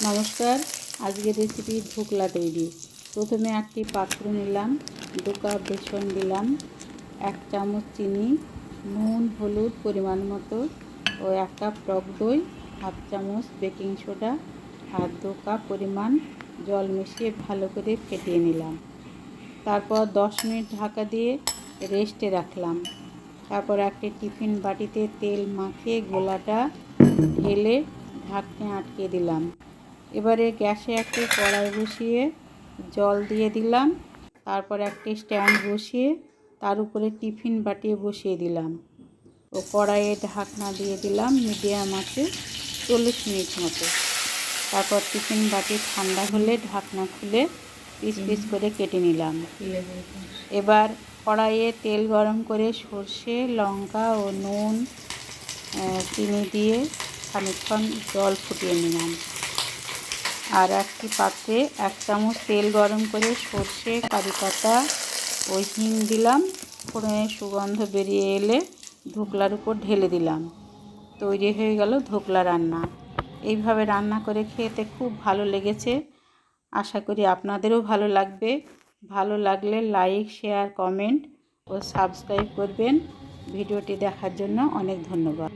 নমস্কার আজকের রেসিপি ঢোকলা তৈরি। প্রথমে একটি পাত্র নিলাম, দু কাপ বেসন দিলাম, এক চামচ চিনি, নুন, হলুদ পরিমাণ মতো ও এক কাপ টক দই, হাফ চামচ বেকিং সোডা আর দু কাপ পরিমাণ জল মিশিয়ে ভালো করে ফেটিয়ে নিলাম। তারপর দশ মিনিট ঢাকা দিয়ে রেস্টে রাখলাম। তারপর একটি টিফিন বাটিতে তেল মাখিয়ে গোলাটা ঢেলে ঢাকনে আটকে দিলাম। এবারে গ্যাসে একটি কড়াই বসিয়ে জল দিয়ে দিলাম, তারপর একটি স্ট্যান্ড বসিয়ে তার উপরে টিফিন বাটিয়ে বসিয়ে দিলাম। ও কড়াইয়ে ঢাকনা দিয়ে দিলাম মিডিয়াম আছে চল্লিশ মিনিট মতো। তারপর টিফিন বাটি ঠান্ডা হলে ঢাকনা খুলে পিস পিস করে কেটে নিলাম। এবার কড়াইয়ে তেল গরম করে সর্ষে, লঙ্কা ও নুন চিনি দিয়ে খানিকক্ষণ জল ফুটিয়ে নিলাম। আর একটি পাত্রে এক চামচ তেল গরম করে সর্ষে, কারি পাতা ও হিং দিলাম। ফোড়নের সুগন্ধ বেরিয়ে এলে ধোকলার উপর ঢেলে দিলাম। তৈরি হয়ে গেল ধোকলা রান্না। এইভাবে রান্না করে খেতে খুব ভালো লেগেছে। আশা করি আপনাদেরও ভালো লাগবে। ভালো লাগলে লাইক, শেয়ার, কমেন্ট ও সাবস্ক্রাইব করবেন। ভিডিওটি দেখার জন্য অনেক ধন্যবাদ।